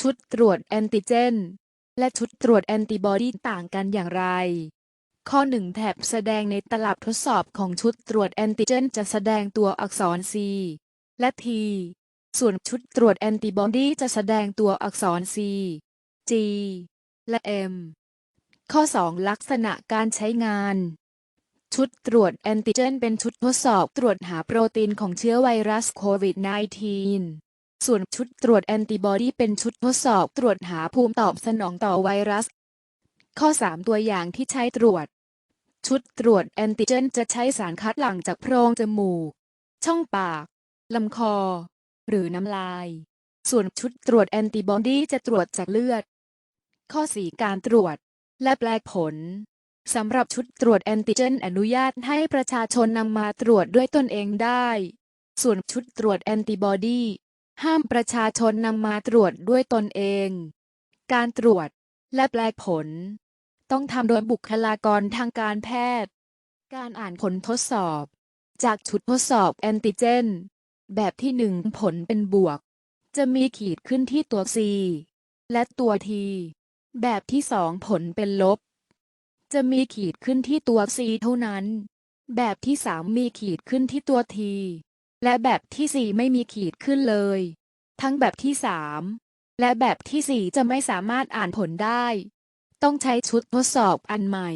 ชุดตรวจแอนติเจน และชุดตรวจแอนติบอดีต่างกันอย่างไร ข้อ 1 แถบแสดงในตลับทดสอบของชุดตรวจแอนติเจน จะแสดงตัวอักษร C และ T ส่วนชุดตรวจแอนติบอดีจะแสดงตัวอักษร C G และ M ข้อ 2 ลักษณะการใช้งาน ชุดตรวจแอนติเจน เป็นชุดทดสอบตรวจหาโปรตีนของเชื้อไวรัสโควิด -19 ส่วนชุดตรวจแอนติบอดีเป็นชุดทดสอบตรวจหาภูมิตอบสนองต่อไวรัส ข้อ 3 ตัวอย่างที่ใช้ตรวจ ชุดตรวจแอนติเจนจะใช้สารคัดหลั่งจากโพรงจมูก ช่องปาก ลำคอ หรือน้ำลาย ส่วนชุดตรวจแอนติบอดีจะตรวจจากเลือด ข้อ 4 การตรวจ และแปลผลสำหรับชุดตรวจแอนติเจน อนุญาตให้ประชาชนนำมาตรวจด้วยตนเองได้ ส่วนชุดตรวจแอนติบอดี ห้ามประชาชนนำมาตรวจด้วยตนเอง การตรวจและแปลผล ต้องทำโดยบุคลากรทางการแพทย์ การอ่านผลทดสอบ จากชุดทดสอบแอนติเจน แบบที่1ผลเป็นบวก จะมีขีดขึ้นที่ตัว C และตัว T แบบที่2ผลเป็นลบ จะมีขีดขึ้นที่ตัว C เท่านั้น แบบที่3มีขีดขึ้นที่ตัว T และแบบที่4ไม่มีขีดขึ้นเลย ทั้งแบบที่3และแบบที่4จะไม่สามารถอ่านผลได้ ต้องใช้ชุดทดสอบอันใหม่